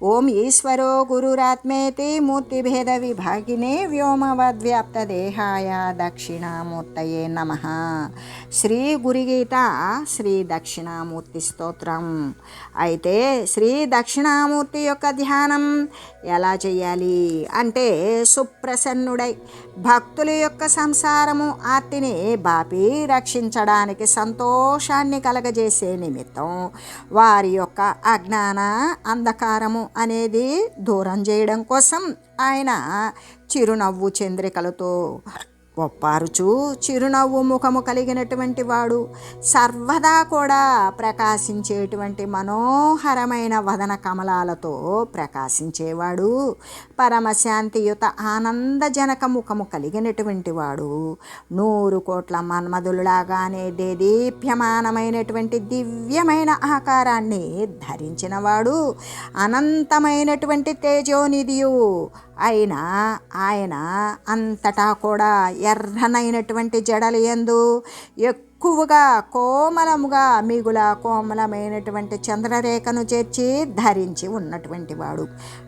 ఓం ఈశ్వరో గురురాత్మేతి మూర్తిభేద విభాగినే వ్యోమవద్వ్యాప్తదేహాయ దక్షిణామూర్తయే నమ. శ్రీ గురిగీత శ్రీ దక్షిణామూర్తి స్తోత్రం. అయితే శ్రీ దక్షిణామూర్తి యొక్క ధ్యానం ఎలా చేయాలి అంటే సుప్రసన్నుడై భక్తుల యొక్క సంసారము ఆర్తిని బాపి రక్షించడానికి సంతోషాన్ని కలగజేసే నిమిత్తం వారి యొక్క అజ్ఞాన అంధకారము అనేది దూరం చేయడం కోసం ఆయన చిరునవ్వు చంద్రికలతో ఒప్పారుచూ చిరునవ్వు ముఖము కలిగినటువంటి వాడు. సర్వదా కూడా ప్రకాశించేటువంటి మనోహరమైన వదన కమలాలతో ప్రకాశించేవాడు. పరమశాంతియుత ఆనందజనక ముఖము కలిగినటువంటి వాడు. నూరు కోట్ల మన్మధులులాగానే దేదీప్యమానమైనటువంటి దివ్యమైన ఆకారాన్ని ధరించినవాడు. అనంతమైనటువంటి తేజోనిధియు అయినా ఆయన అంతటా కూడా ఎర్రనైనటువంటి జడలు ఎందు ఎక్కువగా కోమలముగా మిగుల కోమలమైనటువంటి చంద్రరేఖను చేర్చి ధరించి ఉన్నటువంటి వాడు.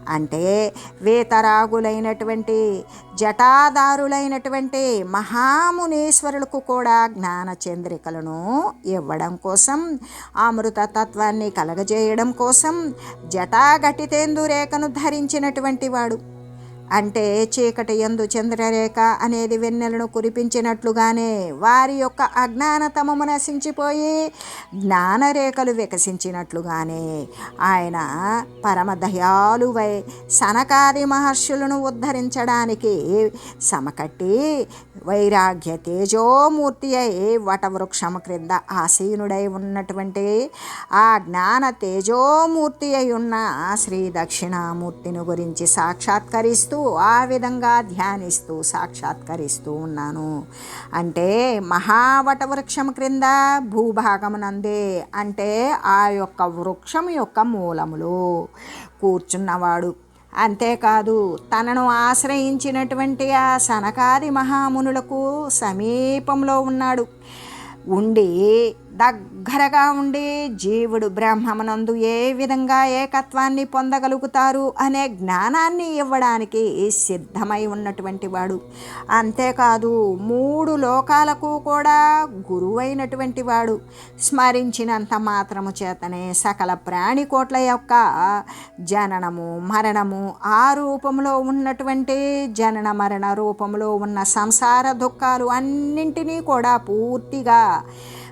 అంటే వేతరాగులైనటువంటి జటాదారులైనటువంటి మహామునీశ్వరులకు కూడా జ్ఞాన చంద్రికలను ఇవ్వడం కోసం అమృత తత్వాన్ని కలగజేయడం కోసం జటాఘటితేందు రేఖను ధరించినటువంటి వాడు. అంటే చీకటి ఎందు చంద్రరేఖ అనేది వెన్నెలను కురిపించినట్లుగానే వారి యొక్క అజ్ఞానతమము నశించిపోయి జ్ఞానరేఖలు వికసించినట్లుగానే ఆయన పరమదయాలువై సనకాది మహర్షులను ఉద్ధరించడానికి సమకట్టి వైరాగ్య తేజోమూర్తి అయి వటవృక్షం క్రింద ఆసీనుడై ఉన్నటువంటి ఆ జ్ఞాన తేజోమూర్తి అయి ఉన్న శ్రీ దక్షిణామూర్తిని గురించి సాక్షాత్కరిస్తూ ఆ విధంగా ధ్యానిస్తూ సాక్షాత్కరిస్తూ ఉన్నాను. అంటే మహావట వృక్షం క్రింద భూభాగమునందే అంటే ఆ యొక్క వృక్షం యొక్క మూలములు. కూర్చున్నవాడు అంతేకాదు తనను ఆశ్రయించినటువంటి ఆ సనకాది మహామునులకు సమీపంలో ఉన్నాడు. ఉండి దగ్గరగా ఉండి జీవుడు బ్రహ్మమునందు ఏ విధంగా ఏకత్వాన్ని పొందగలుగుతారు అనే జ్ఞానాన్ని ఇవ్వడానికి సిద్ధమై ఉన్నటువంటి వాడు. అంతేకాదు మూడు లోకాలకు కూడా గురువైనటువంటి వాడు. స్మరించినంత మాత్రము చేతనే సకల ప్రాణికోట్ల యొక్క జననము మరణము ఆ రూపంలో ఉన్నటువంటి జనన మరణ రూపంలో ఉన్న సంసార దుఃఖాలు అన్నింటినీ కూడా పూర్తిగా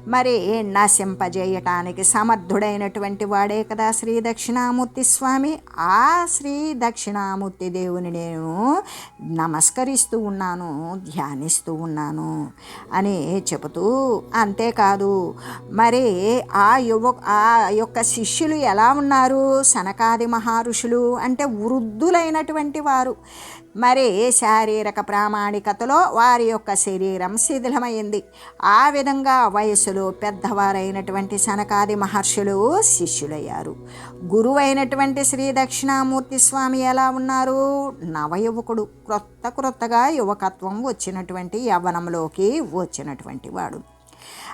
మరి నశింపజేయటానికి సమర్థుడైనటువంటి వాడే కదా శ్రీ దక్షిణామూర్తి స్వామి. ఆ శ్రీ దక్షిణామూర్తి దేవుని నేను నమస్కరిస్తూ ఉన్నాను ధ్యానిస్తూ ఉన్నాను అని చెబుతూ అంతేకాదు. మరి ఆ యువ ఆ యొక్క శిష్యులు ఎలా ఉన్నారు? సనకాది మహారుషులు అంటే వృద్ధులైనటువంటి వారు. మరి శారీరక ప్రామాణికతలో వారి యొక్క శరీరం శిథిలమైంది. ఆ విధంగా వయసులో పెద్దవారైనటువంటి సనకాది మహర్షులు శిష్యులయ్యారు. గురువైనటువంటి శ్రీ దక్షిణామూర్తి స్వామి ఎలా ఉన్నారు? నవయువకుడు క్రొత్త క్రొత్తగా యువకత్వం వచ్చినటువంటి యవ్వనంలోకి వచ్చినటువంటి వాడు.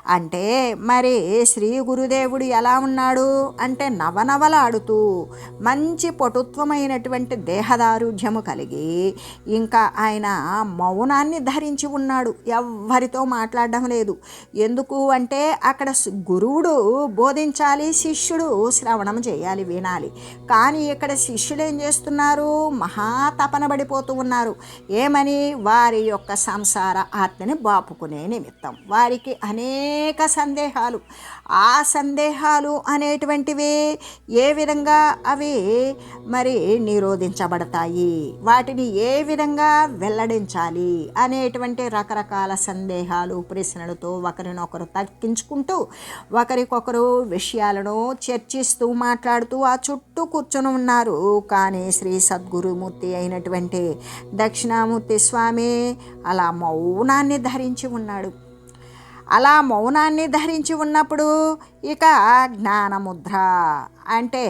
అంటే మరి శ్రీ గురుదేవుడు ఎలా ఉన్నాడు? అంటే నవనవలాడుతూ మంచి పటుత్వమైనటువంటి దేహదారుఢ్యము కలిగి ఇంకా ఆయన మౌనాన్ని ధరించి ఉన్నాడు. ఎవ్వరితో మాట్లాడడం లేదు. ఎందుకు అంటే అక్కడ గురువుడు బోధించాలి శిష్యుడు శ్రవణం చేయాలి వినాలి. కానీ ఇక్కడ శిష్యులు ఏం చేస్తున్నారు? మహాతపన పడిపోతూ ఉన్నారు. ఏమని? వారి యొక్క సంసార ఆత్మని బాపుకునే నిమిత్తం. వారికి అనేక అనేక సందేహాలు. ఆ సందేహాలు అనేటువంటివి ఏ విధంగా అవి మరి నిరోధించబడతాయి? వాటిని ఏ విధంగా వెల్లడించాలి? అనేటువంటి రకరకాల సందేహాలు ప్రశ్నలతో ఒకరినొకరు తక్కించుకుంటూ ఒకరికొకరు విషయాలను చర్చిస్తూ మాట్లాడుతూ ఆ చుట్టూ కూర్చొని ఉన్నారు. కానీ శ్రీ సద్గురుమూర్తి అయినటువంటి దక్షిణామూర్తి స్వామి అలా మౌనాన్ని ధరించి ఉన్నాడు. అలా మౌనాన్ని ధరించి ఉన్నప్పుడు ఇక జ్ఞానముద్ర. అంటే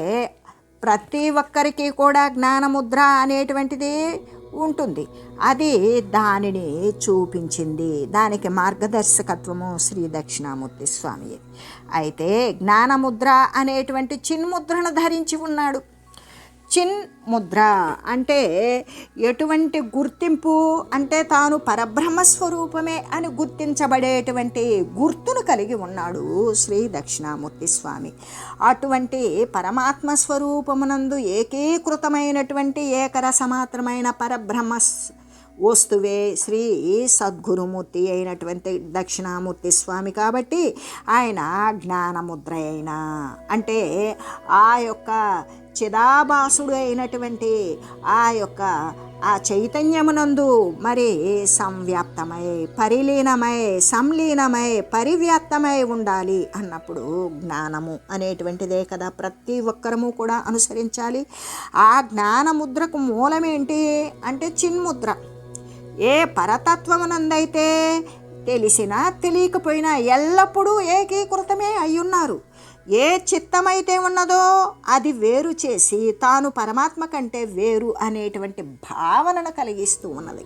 ప్రతి ఒక్కరికి కూడా జ్ఞానముద్ర అనేటువంటిది ఉంటుంది. అది దానిని చూపించింది. దానికి మార్గదర్శకత్వము శ్రీ దక్షిణామూర్తి స్వామి అయితే జ్ఞానముద్ర అనేటువంటి చిన్ముద్రను ధరించి ఉన్నాడు. చిన్ ముద్ర అంటే ఎటువంటి గుర్తింపు అంటే తాను పరబ్రహ్మ స్వరూపమే అని గుర్తించబడేటువంటి గుర్తును కలిగి ఉన్నాడు శ్రీ దక్షిణామూర్తి స్వామి. అటువంటి పరమాత్మ స్వరూపమునందు ఏకీకృతమైనటువంటి ఏకరసమాత్రమైన పరబ్రహ్మ వస్తువే శ్రీ సద్గురుమూర్తి అయినటువంటి దక్షిణామూర్తి స్వామి కాబట్టి ఆయన జ్ఞానముద్ర అయినా. అంటే ఆ యొక్క చిదాభాసుడు అయినటువంటి ఆ యొక్క ఆ చైతన్యమునందు మరి సంవ్యాప్తమై పరిలీనమై సంలీనమై పరివ్యాప్తమై ఉండాలి అన్నప్పుడు జ్ఞానము అనేటువంటిదే కదా. ప్రతి ఒక్కరము కూడా అనుసరించాలి. ఆ జ్ఞానముద్రకు మూలమేంటి అంటే చిన్ముద్ర. ఏ పరతత్వమునందైతే తెలిసినా తెలియకపోయినా ఎల్లప్పుడూ ఏకీకృతమే అయ్యున్నారు. ఏ చిత్తమైతే ఉన్నదో అది వేరు చేసి తాను పరమాత్మ కంటే వేరు అనేటువంటి భావనను కలిగిస్తూ ఉన్నది.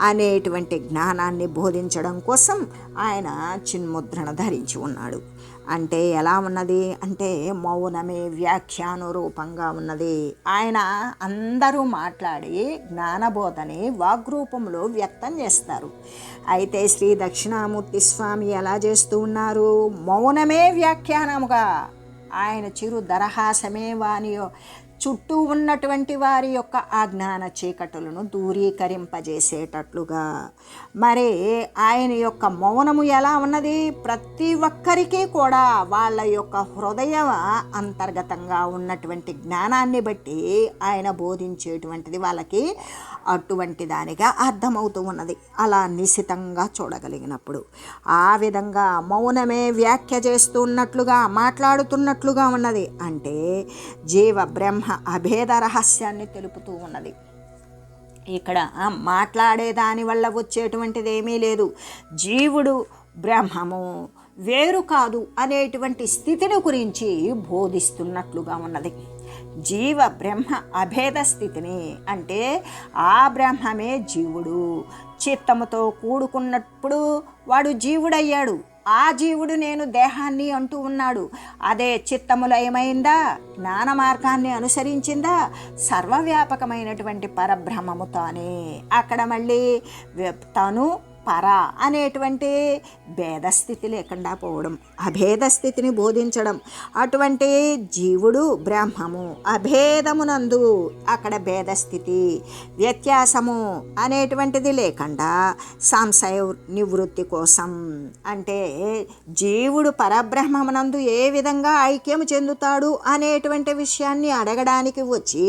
అనేటువంటి జ్ఞానాన్ని బోధించడం కోసం ఆయన చిన్ముద్రను ధరించి ఉన్నాడు. అంటే ఎలా ఉన్నది? అంటే మౌనమే వ్యాఖ్యాన రూపంగా ఉన్నది. ఆయన అందరూ మాట్లాడి జ్ఞానబోధని వాగ్రూపంలో వ్యక్తం చేస్తారు. అయితే శ్రీ దక్షిణామూర్తి స్వామి ఎలా చేస్తూ ఉన్నారు? మౌనమే వ్యాఖ్యానముగా. ఆయన చిరు దరహాసమే వాని చుట్టూ ఉన్నటువంటి వారి యొక్క అజ్ఞాన చీకటులను దూరీకరింపజేసేటట్లుగా. మరి ఆయన యొక్క మౌనము ఎలా ఉన్నది? ప్రతి ఒక్కరికి కూడా వాళ్ళ యొక్క హృదయ అంతర్గతంగా ఉన్నటువంటి జ్ఞానాన్ని బట్టి ఆయన బోధించేటువంటిది వాళ్ళకి అటువంటి దానిగా అర్థమవుతూ ఉన్నది. అలా నిశితంగా చూడగలిగినప్పుడు. ఆ విధంగా మౌనమే వ్యాఖ్య చేస్తున్నట్లుగా మాట్లాడుతున్నట్లుగా ఉన్నది. అంటే జీవ బ్రహ్మ అభేద రహస్యాన్ని తెలుపుతూ ఉన్నది. ఇక్కడ మాట్లాడే దానివల్ల వచ్చేటువంటిది ఏమీ లేదు. జీవుడు బ్రహ్మము వేరు కాదు అనేటువంటి స్థితిని గురించి బోధిస్తున్నట్లుగా ఉన్నది. జీవ బ్రహ్మ అభేద స్థితిని అంటే ఆ బ్రహ్మమే జీవుడు. చిత్తముతో కూడుకున్నప్పుడు వాడు జీవుడయ్యాడు. ఆ జీవుడు నేను దేహాన్ని అంటూ ఉన్నాడు. అదే చిత్తములయమైందా జ్ఞాన మార్గాన్ని అనుసరించిందా? సర్వవ్యాపకమైనటువంటి పరబ్రహ్మము తానే. అక్కడ మళ్ళీ తను పర అనేటువంటి భేదస్థితి లేకుండా పోవడం అభేద స్థితిని బోధించడం. అటువంటి జీవుడు బ్రహ్మము అభేదమునందు అక్కడ భేదస్థితి వ్యత్యాసము అనేటువంటిది లేకుండా సంశయ నివృత్తి కోసం అంటే జీవుడు పరబ్రహ్మమునందు ఏ విధంగా ఐక్యము చెందుతాడు అనేటువంటి విషయాన్ని అడగడానికి వచ్చి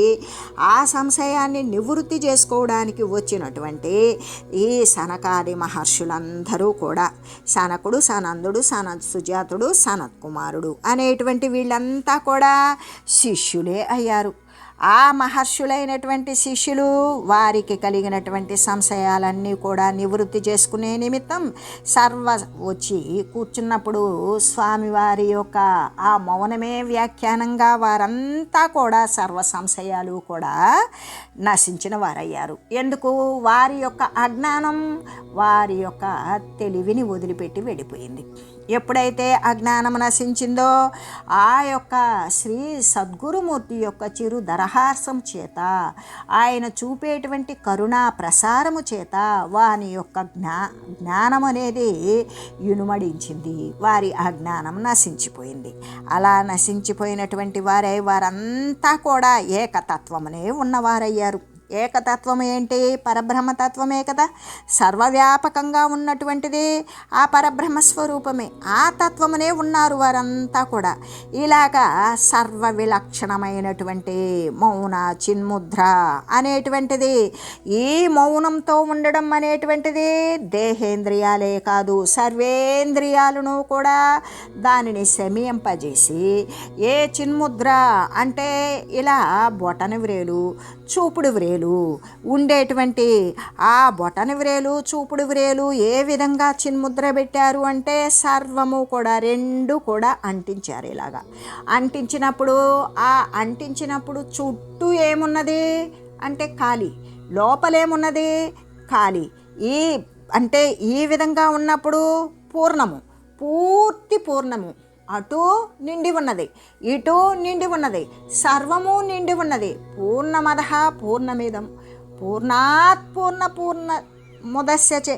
ఆ సంశయాన్ని నివృత్తి చేసుకోవడానికి వచ్చినటువంటి ఈ సనకాది మహర్షులందరూ కూడా సనకుడు సనందుడు సన సుజాతుడు సనత్కుమారుడు అనేటువంటి వీళ్ళంతా కూడా శిష్యులే అయ్యారు. ఆ మహర్షులైనటువంటి శిష్యులు వారికి కలిగినటువంటి సంశయాలన్నీ కూడా నివృత్తి చేసుకునే నిమిత్తం సర్వ వచ్చి కూర్చున్నప్పుడు స్వామివారి యొక్క ఆ మౌనమే వ్యాఖ్యానంగా వారంతా కూడా సర్వ సంశయాలు కూడా నశించిన వారయ్యారు. ఎందుకు? వారి యొక్క అజ్ఞానం వారి యొక్క తెలివిని వదిలిపెట్టి వెళ్ళిపోయింది. ఎప్పుడైతే అజ్ఞానం నశించిందో ఆ యొక్క శ్రీ సద్గురుమూర్తి యొక్క చిరు దరహాసం చేత ఆయన చూపేటువంటి కరుణా ప్రసారము చేత వాని యొక్క జ్ఞా జ్ఞానం అనేది ఇనుమడించింది. వారి అజ్ఞానం నశించిపోయింది. అలా నశించిపోయినటువంటి వారై వారంతా కూడా ఏకతత్వమునే ఉన్నవారయ్యారు. ఏకతత్వం ఏంటి? పరబ్రహ్మతత్వమే కదా. సర్వవ్యాపకంగా ఉన్నటువంటిది ఆ పరబ్రహ్మ స్వరూపమే ఆ తత్వమునే ఉన్నారు వారంతా కూడా. ఇలాగా సర్వ విలక్షణమైనటువంటి మౌన చిన్ముద్ర అనేటువంటిది ఈ మౌనంతో ఉండడం అనేటువంటిది దేహేంద్రియాలే కాదు. సర్వేంద్రియాలను కూడా దానిని శమింపజేసి ఏ చిన్ముద్ర అంటే ఇలా బొటన వ్రేలు చూపుడు వ్రేలు ఉండేటువంటి ఆ బొటన వ్రేలు చూపుడు వ్రేలు ఏ విధంగా చిన్ముద్ర పెట్టారు అంటే సర్వము కూడా రెండు కూడా అంటించారు ఇలాగా. అంటించినప్పుడు ఆ అంటించినప్పుడు చుట్టూ ఏమున్నది? అంటే ఖాళీ. లోపలేమున్నది? ఖాళీ. ఈ అంటే ఈ విధంగా ఉన్నప్పుడు పూర్ణము. పూర్తి పూర్ణము. అటు నిండి ఉన్నది ఇటు నిండి ఉన్నది సర్వము నిండి ఉన్నది. పూర్ణమద పూర్ణమిదం పూర్ణాత్ పూర్ణ పూర్ణ ముదస్యచే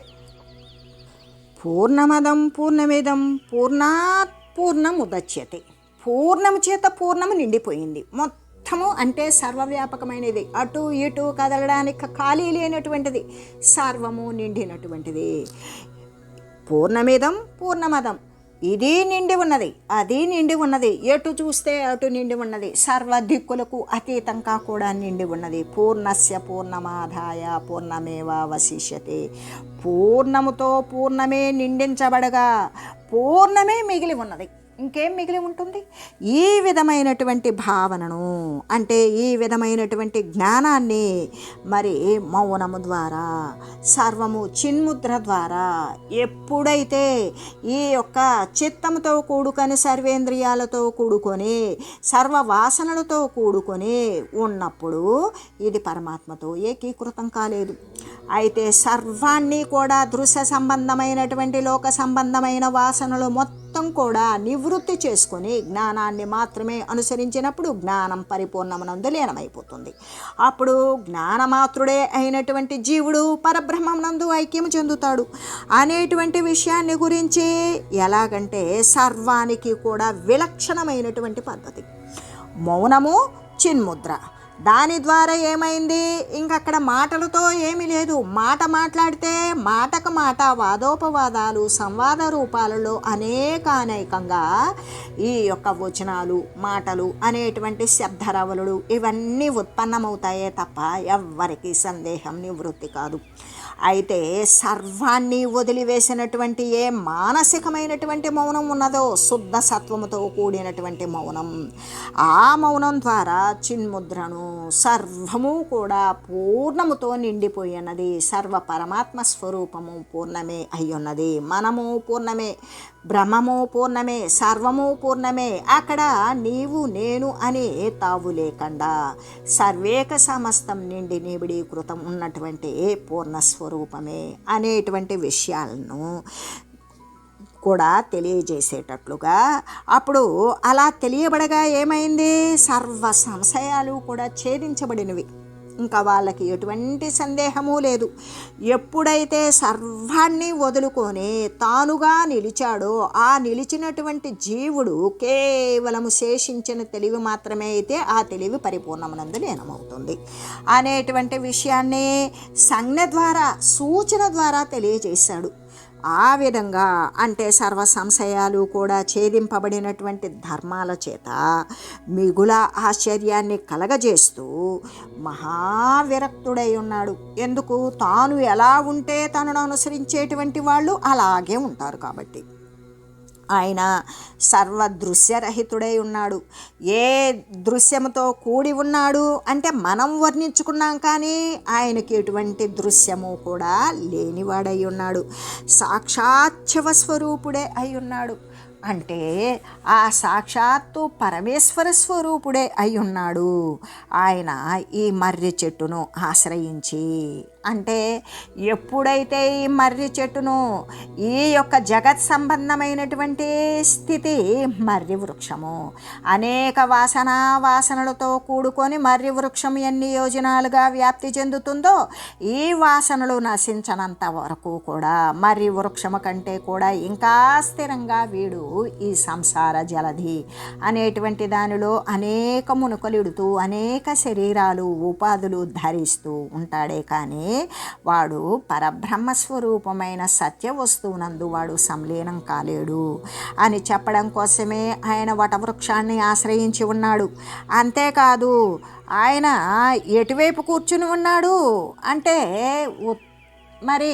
పూర్ణమదం పూర్ణమిదం పూర్ణాత్ పూర్ణముదచ్యతే పూర్ణము చేత పూర్ణము నిండిపోయింది. మొత్తము అంటే సర్వవ్యాపకమైనది. అటు ఇటు కదలడానికి ఖాళీ లేనటువంటిది సర్వము నిండినటువంటిది. పూర్ణమిదం పూర్ణమదం. ఇది నిండి ఉన్నది అది నిండి ఉన్నది. ఎటు చూస్తే అటు నిండి ఉన్నది. సర్వ దిక్కులకు అతీతంగా కూడా నిండి ఉన్నది. పూర్ణస్య పూర్ణమాదాయ పూర్ణమేవ వశిష్యతే పూర్ణముతో పూర్ణమే నిండించబడగా పూర్ణమే మిగిలి ఉన్నది. ఇంకేం మిగిలి ఉంటుంది? ఈ విధమైనటువంటి భావనను అంటే ఈ విధమైనటువంటి జ్ఞానాన్ని మరి మౌనము ద్వారా సర్వము చిన్ముద్ర ద్వారా ఎప్పుడైతే ఈ యొక్క చిత్తముతో కూడుకొని సర్వేంద్రియాలతో కూడుకొని సర్వ వాసనలతో కూడుకొని ఉన్నప్పుడు ఇది పరమాత్మతో ఏకీకృతం కాలేదు. అయితే సర్వాన్ని కూడా దృశ్య సంబంధమైనటువంటి లోక సంబంధమైన వాసనలు మొత్తం కూడా నివృత్తి చేసుకొని జ్ఞానాన్ని మాత్రమే అనుసరించినప్పుడు జ్ఞానం పరిపూర్ణమునందు లీనమైపోతుంది. అప్పుడు జ్ఞానమాత్రుడే అయినటువంటి జీవుడు పరబ్రహ్మమునందు ఐక్యము చెందుతాడు. అనేటువంటి విషయాన్ని గురించి ఎలాగంటే సర్వానికి కూడా విలక్షణమైనటువంటి పద్ధతి. మౌనము చిన్ముద్ర. దాని ద్వారా ఏమైంది? ఇంకక్కడ మాటలతో ఏమీ లేదు. మాట మాట్లాడితే మాటకు మాట వాదోపవాదాలు సంవాద రూపాలలో అనేకానేకంగా ఈ యొక్క వచనాలు మాటలు అనేటువంటి శబ్దరవలుడు ఇవన్నీ ఉత్పన్నమవుతాయే తప్ప ఎవ్వరికి సందేహం నివృత్తి కాదు. అయితే సర్వాన్ని వదిలివేసినటువంటి ఏ మానసికమైనటువంటి మౌనం ఉన్నదో శుద్ధ సత్వముతో కూడినటువంటి మౌనం. ఆ మౌనం ద్వారా చిన్ముద్రను సర్వము కూడా పూర్ణముతో నిండిపోయినది. సర్వ పరమాత్మ స్వరూపము పూర్ణమే అయ్యున్నది. మనము పూర్ణమే. బ్రహ్మము పూర్ణమే సర్వము పూర్ణమే అక్కడ నీవు నేను అనే తావు లేకుండా సర్వేక సమస్తం నిండి నిబిడీకృతం ఉన్నటువంటి పూర్ణ స్వరూపమే అనేటువంటి విషయాలను కూడా తెలియజేసేటట్లుగా అప్పుడు అలా తెలియబడగా ఏమైంది? సర్వ సంశయాలు కూడా ఛేదించబడినవి. ఇంకా వాళ్ళకి ఎటువంటి సందేహము లేదు. ఎప్పుడైతే సర్వాన్ని వదులుకొని తానుగా నిలిచాడో ఆ నిలిచినటువంటి జీవుడు కేవలము శేషించిన తెలివి మాత్రమే అయితే ఆ తెలివి పరిపూర్ణమునందు లీనమవుతుంది. అనేటువంటి విషయాన్ని సంజ్ఞ ద్వారా సూచన ద్వారా తెలియజేశాడు. ఆ విధంగా అంటే సర్వ సంశయాలు కూడా ఛేదింపబడినటువంటి ధర్మాల చేత మిగుల ఆశ్చర్యాన్ని కలగజేస్తూ మహావిరక్తుడై ఉన్నాడు. ఎందుకు? తాను ఎలా ఉంటే తనను అనుసరించేటువంటి వాళ్ళు అలాగే ఉంటారు కాబట్టి. ఆయన సర్వ దృశ్యరహితుడై ఉన్నాడు. ఏ దృశ్యముతో కూడి ఉన్నాడు అంటే మనం వర్ణించుకున్నాం కానీ ఆయనకి ఎటువంటి దృశ్యము కూడా లేనివాడై ఉన్నాడు. సాక్షాత్యవ స్వరూపుడే అయి ఉన్నాడు. అంటే ఆ సాక్షాత్తు పరమేశ్వర స్వరూపుడే అయి ఉన్నాడు. ఆయన ఈ మర్రి చెట్టును ఆశ్రయించి అంటే ఎప్పుడైతే ఈ మర్రి చెట్టును ఈ యొక్క జగత్ సంబంధమైనటువంటి స్థితి మర్రి వృక్షము అనేక వాసన వాసనలతో కూడుకొని మర్రి వృక్షం ఎన్ని యోజనాలుగా వ్యాప్తి చెందుతుందో ఈ వాసనలు నశించనంత వరకు కూడా మర్రి వృక్షము కంటే కూడా ఇంకా స్థిరంగా వీడు ఈ సంసార జలధి అనేటువంటి దానిలో అనేక మునుకలిడుతూ అనేక శరీరాలు ఉపాధులు ధరిస్తూ ఉంటాడే కానీ వాడు పరబ్రహ్మ స్వరూపమైన సత్య వస్తువునందు వాడు సంలీనం కాలేడు. అని చెప్పడం కోసమే ఆయన వటవృక్షాన్ని ఆశ్రయించి ఉన్నాడు. అంతేకాదు ఆయన ఎటువైపు కూర్చుని ఉన్నాడు? అంటే మరి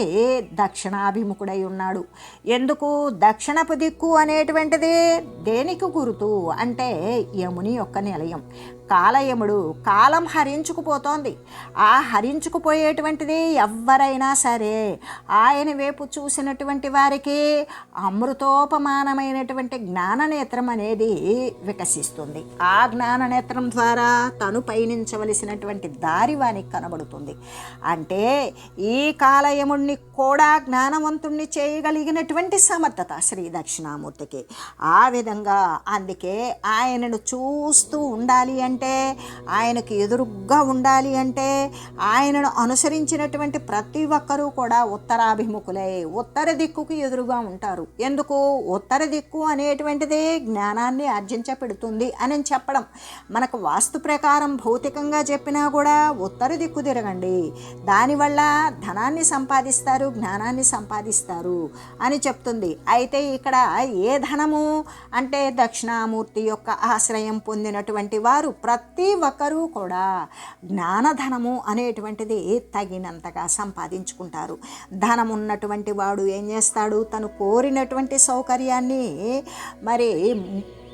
దక్షిణాభిముఖుడై ఉన్నాడు. ఎందుకు? దక్షిణపు దిక్కు అనేటువంటిది దేనికి గురుతు అంటే యముని యొక్క నిలయం. కాలయముడు కాలం హరించుకుపోతోంది. ఆ హరించుకుపోయేటువంటిది ఎవరైనా సరే ఆయన వైపు చూసినటువంటి వారికి అమృతోపమానమైనటువంటి జ్ఞాననేత్రం అనేది వికసిస్తుంది. ఆ జ్ఞాననేత్రం ద్వారా తను పయనించవలసినటువంటి దారి వానికి కనబడుతుంది. అంటే ఈ కాలయ కాలయముడిని కూడా జ్ఞానవంతుణ్ణి చేయగలిగినటువంటి సమర్థత శ్రీ దక్షిణామూర్తికి. ఆ విధంగా అందుకే ఆయనను చూస్తూ ఉండాలి అంటే ఆయనకు ఎదురుగ్గా ఉండాలి అంటే ఆయనను అనుసరించినటువంటి ప్రతి ఒక్కరూ కూడా ఉత్తరాభిముఖులై ఉత్తర దిక్కుకు ఎదురుగా ఉంటారు. ఎందుకు? ఉత్తర దిక్కు అనేటువంటిదే జ్ఞానాన్ని ఆర్జించ పెడుతుంది అని చెప్పడం. మనకు వాస్తు ప్రకారం భౌతికంగా చెప్పినా కూడా ఉత్తర దిక్కు తిరగండి. దానివల్ల ధనాన్ని సంపాదిస్తారు జ్ఞానాన్ని సంపాదిస్తారు అని చెప్తుంది. అయితే ఇక్కడ ఏ ధనము అంటే దక్షిణామూర్తి యొక్క ఆశ్రయం పొందినటువంటి వారు ప్రతి ఒక్కరూ కూడా జ్ఞానధనము అనేటువంటిది తగినంతగా సంపాదించుకుంటారు. ధనం ఉన్నటువంటి వాడు ఏం చేస్తాడు? తను కోరినటువంటి సౌకర్యాన్ని మరి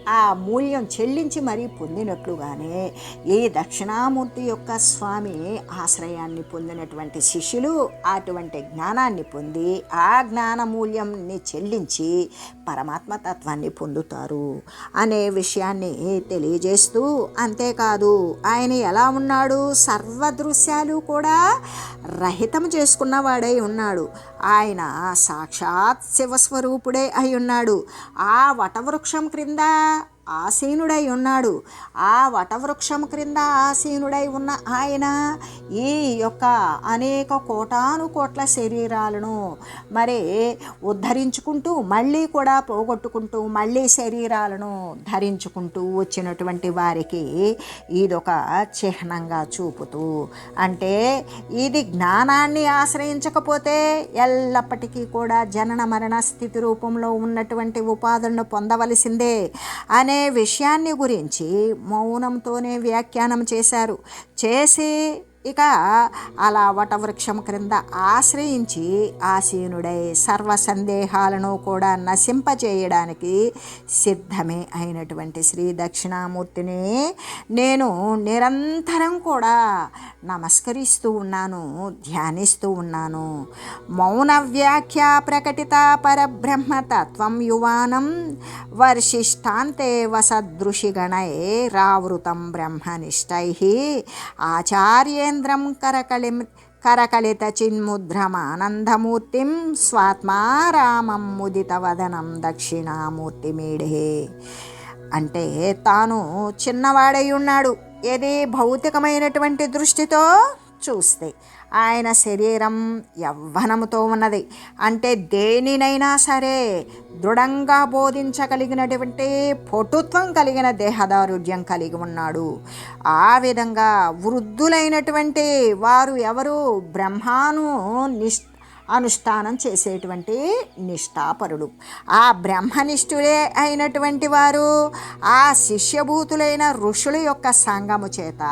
ఆ మూల్యం చెల్లించి మరీ పొందినట్లుగానే ఈ దక్షిణామూర్తి యొక్క స్వామి ఆశ్రయాన్ని పొందినటువంటి శిష్యులు అటువంటి జ్ఞానాన్ని పొంది ఆ జ్ఞాన మూల్యంని చెల్లించి పరమాత్మ తత్వాన్ని పొందుతారు అనే విషయాన్ని తెలియజేస్తూ అంతేకాదు ఆయన ఎలా ఉన్నాడు? సర్వదృశ్యాలు కూడా రహితం చేసుకున్నవాడై ఉన్నాడు. ఆయన సాక్షాత్ శివస్వరూపుడే అయి ఉన్నాడు. ఆ వటవృక్షం క్రింద ఆసీనుడై ఉన్నాడు. ఆ వటవృక్షం క్రింద ఆసీనుడై ఉన్న ఆయన ఈ యొక్క అనేక కోటాను కోట్ల శరీరాలను మరి ఉద్ధరించుకుంటూ మళ్ళీ కూడా పోగొట్టుకుంటూ మళ్ళీ శరీరాలను ధరించుకుంటూ వచ్చినటువంటి వారికి ఇదొక చిహ్నంగా చూపుతూ అంటే ఇది జ్ఞానాన్ని ఆశ్రయించకపోతే ఎల్లప్పటికీ కూడా జనన మరణ స్థితి రూపంలో ఉన్నటువంటి ఉపాధులను పొందవలసిందే అనే అనే విషయాన్ని గురించి మౌనంతోనే వ్యాఖ్యానం చేశారు. చేసి ఇక అలా వటవృక్షం క్రింద ఆశ్రయించి ఆసీనుడై సర్వ సందేహాలను కూడా నశింపచేయడానికి సిద్ధమే అయినటువంటి శ్రీ దక్షిణామూర్తిని నేను నిరంతరం కూడా నమస్కరిస్తూ ఉన్నాను ధ్యానిస్తూ ఉన్నాను. మౌన వ్యాఖ్య ప్రకటిత పరబ్రహ్మతత్వం యువానం వర్షిష్టాంతే వసదృషిగణై రావృతం బ్రహ్మనిష్టై. ఆచార్యే కరకళి కరకళిత చిన్ముద్రమానందమూర్తిం స్వాత్మారామం ముదితవదనం దక్షిణామూర్తిమీడే అంటే తాను చిన్నవాడై ఉన్నాడు. ఏది భౌతికమైనటువంటి దృష్టితో చూస్తే ఆయన శరీరం యవ్వనముతో ఉన్నది. అంటే దేనినైనా సరే దృఢంగా బోధించగలిగినటువంటి పటుత్వం కలిగిన దేహదారుఢ్యం కలిగి ఉన్నాడు. ఆ విధంగా వృద్ధులైనటువంటి వారు ఎవరు? బ్రహ్మాను నిష్ అనుష్ఠానం చేసేటువంటి నిష్ఠాపరుడు ఆ బ్రహ్మనిష్ఠులే అయినటువంటి వారు ఆ శిష్యభూతులైన ఋషుల యొక్క సంగము చేత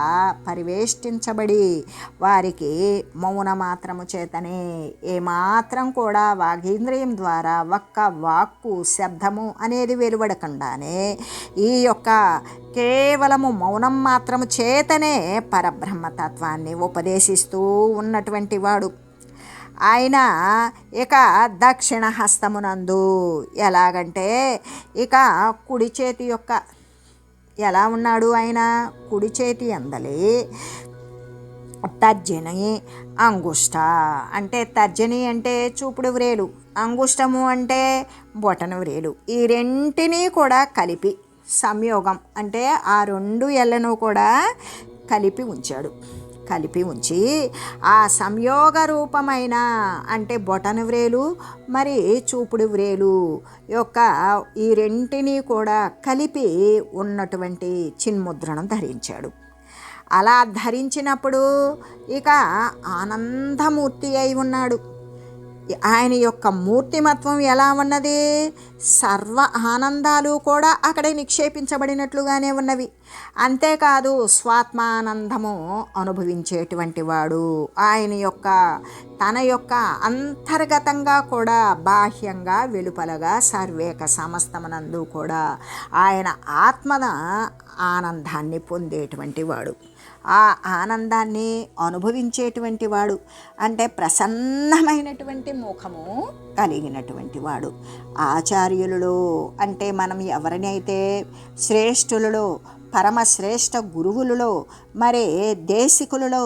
పరివేష్టించబడి వారికి మౌన మాత్రము చేతనే ఏమాత్రం కూడా వాగేంద్రియం ద్వారా ఒక్క వాక్కు శబ్దము అనేది వెలువడకుండానే ఈ యొక్క కేవలము మౌనం మాత్రము చేతనే పరబ్రహ్మతత్వాన్ని ఉపదేశిస్తూ ఉన్నటువంటి వాడు. ఆయన ఇక దక్షిణ హస్తమునందు ఎలాగంటే ఇక కుడి చేతి యొక్క ఎలా ఉన్నాడు ఆయన? కుడి చేతి అందలి తర్జని అంగుష్ట. అంటే తర్జని అంటే చూపుడు వ్రేలు అంగుష్టము అంటే బొటన వ్రేలు. ఈ రెంటినీ కూడా కలిపి సంయోగం అంటే ఆ రెండు ఎల్లను కూడా కలిపి ఉంచాడు. కలిపి ఉంచి ఆ సంయోగ రూపమైన అంటే బొటన వ్రేలు మరి చూపుడు వ్రేలు యొక్క ఈ రెంటిని కూడా కలిపి ఉన్నటువంటి చిన్ముద్రణం ధరించాడు. అలా ధరించినప్పుడు ఇక ఆనందమూర్తి అయి ఉన్నాడు. ఆయన యొక్క మూర్తిమత్వం ఎలా ఉన్నది? సర్వ ఆనందాలు కూడా అక్కడే నిక్షేపించబడినట్లుగానే ఉన్నవి. అంతేకాదు స్వాత్మానందము అనుభవించేటువంటి వాడు ఆయన యొక్క తన యొక్క అంతర్గతంగా కూడా బాహ్యంగా వెలుపలగా సర్వేక సమస్తమనందు కూడా ఆయన ఆత్మన ఆనందాన్ని పొందేటువంటి వాడు ఆ ఆనందాన్ని అనుభవించేటువంటి వాడు అంటే ప్రసన్నమైనటువంటి ముఖము కలిగినటువంటి వాడు ఆచార్యులలో అంటే మనం ఎవరినైతే శ్రేష్ఠులలో పరమశ్రేష్ఠ గురువులలో మరి దేశికులలో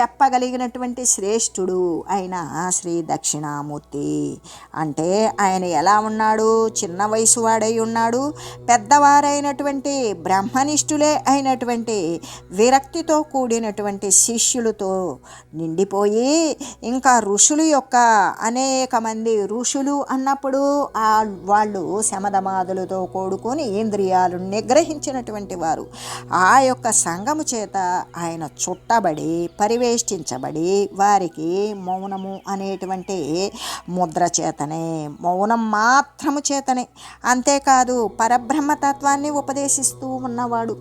చెప్పగలిగినటువంటి శ్రేష్ఠుడు అయిన శ్రీ దక్షిణామూర్తి. అంటే ఆయన ఎలా ఉన్నాడు? చిన్న వయసు వాడై ఉన్నాడు. పెద్దవారైనటువంటి బ్రహ్మనిష్ఠులే అయినటువంటి విరక్తితో కూడినటువంటి శిష్యులతో నిండిపోయి ఇంకా ఋషులు యొక్క అనేక మంది ఋషులు అన్నప్పుడు ఆ వాళ్ళు శమధమాదులతో కూడుకొని ఇంద్రియాలు నిగ్రహించినటువంటి వారు. ఆ యొక్క సంఘము చేత ఆయన చుట్టబడి పరివేష్టించబడి వారికి మౌనము అనేటువంటి ముద్ర చేతనే మౌనం మాత్రము చేతనే. అంతేకాదు పరబ్రహ్మతత్వాన్ని ఉపదేశిస్తూ ఉన్నవాడు.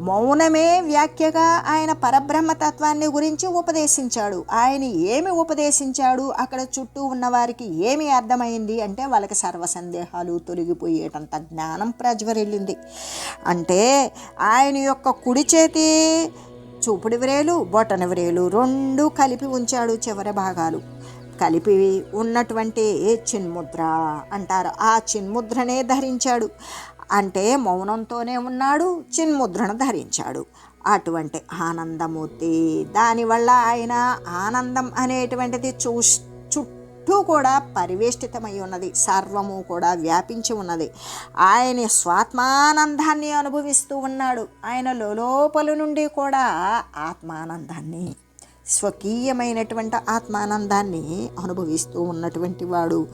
మౌనమే వ్యాఖ్యగా ఆయన పరబ్రహ్మతత్వాన్ని గురించి ఉపదేశించాడు. ఆయన ఏమి ఉపదేశించాడు? అక్కడ చుట్టూ ఉన్నవారికి ఏమి అర్థమైంది? అంటే వాళ్ళకి సర్వ సందేహాలు తొలగిపోయేటంత జ్ఞానం ప్రజ్వరిల్లింది. అంటే ఆయన యొక్క కుడి చేతి చూపుడు వ్రేలు బొటన వ్రేలు రెండు కలిపి ఉంచాడు చివరి భాగాలు. కలిపి ఉన్నటువంటి చిన్ముద్ర అంటారు? ఆ చిన్ముద్రనే ధరించాడు. అంటే మౌనంతోనే ఉన్నాడు చిన్ముద్రను ధరించాడు. అటువంటి ఆనందమూర్తి. దానివల్ల ఆయన ఆనందం అనేటువంటిది చూ చుట్టూ చుట్టూ కూడా పరివేష్టితమై ఉన్నది. సర్వము కూడా వ్యాపించి ఉన్నది. ఆయన స్వాత్మానందాన్ని అనుభవిస్తూ ఉన్నాడు. ఆయన లోపల నుండి కూడా ఆత్మానందాన్ని స్వకీయమైనటువంటి ఆత్మానందాన్ని అనుభవిస్తూ ఉన్నటువంటి వాడు.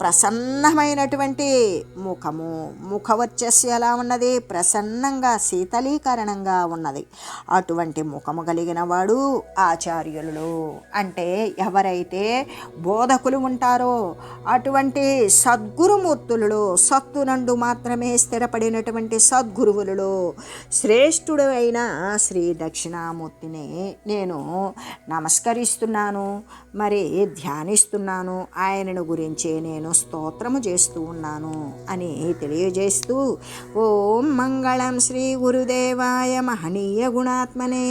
ప్రసన్నమైనటువంటి ముఖము ముఖవర్చస్సు ఎలా ఉన్నది? ప్రసన్నంగా శీతలీకరణంగా ఉన్నది. అటువంటి ముఖము కలిగిన వాడు ఆచార్యులు. అంటే ఎవరైతే బోధకులు ఉంటారో అటువంటి సద్గురుమూర్తులలో సత్తునందు మాత్రమే స్థిరపడినటువంటి సద్గురువులలో శ్రేష్ఠుడు అయిన శ్రీ దక్షిణామూర్తిని నేను నమస్కరిస్తున్నాను. మరి ధ్యానిస్తున్నాను. ఆయనను గురించే నేను స్తోత్రము చేస్తూ ఉన్నాను అని తెలియజేస్తూ ఓం మంగళం శ్రీ గురుదేవాయ మహనీయ గుణాత్మనే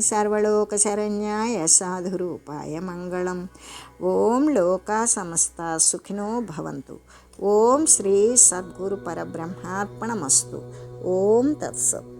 సర్వలోక శరణ్యాయ సాధురూపాయ మంగళం. ఓం లోక సమస్త సుఖినో భవంతు. ఓం శ్రీ సద్గురు పరబ్రహ్మార్పణమస్తు. ఓం తత్సత్.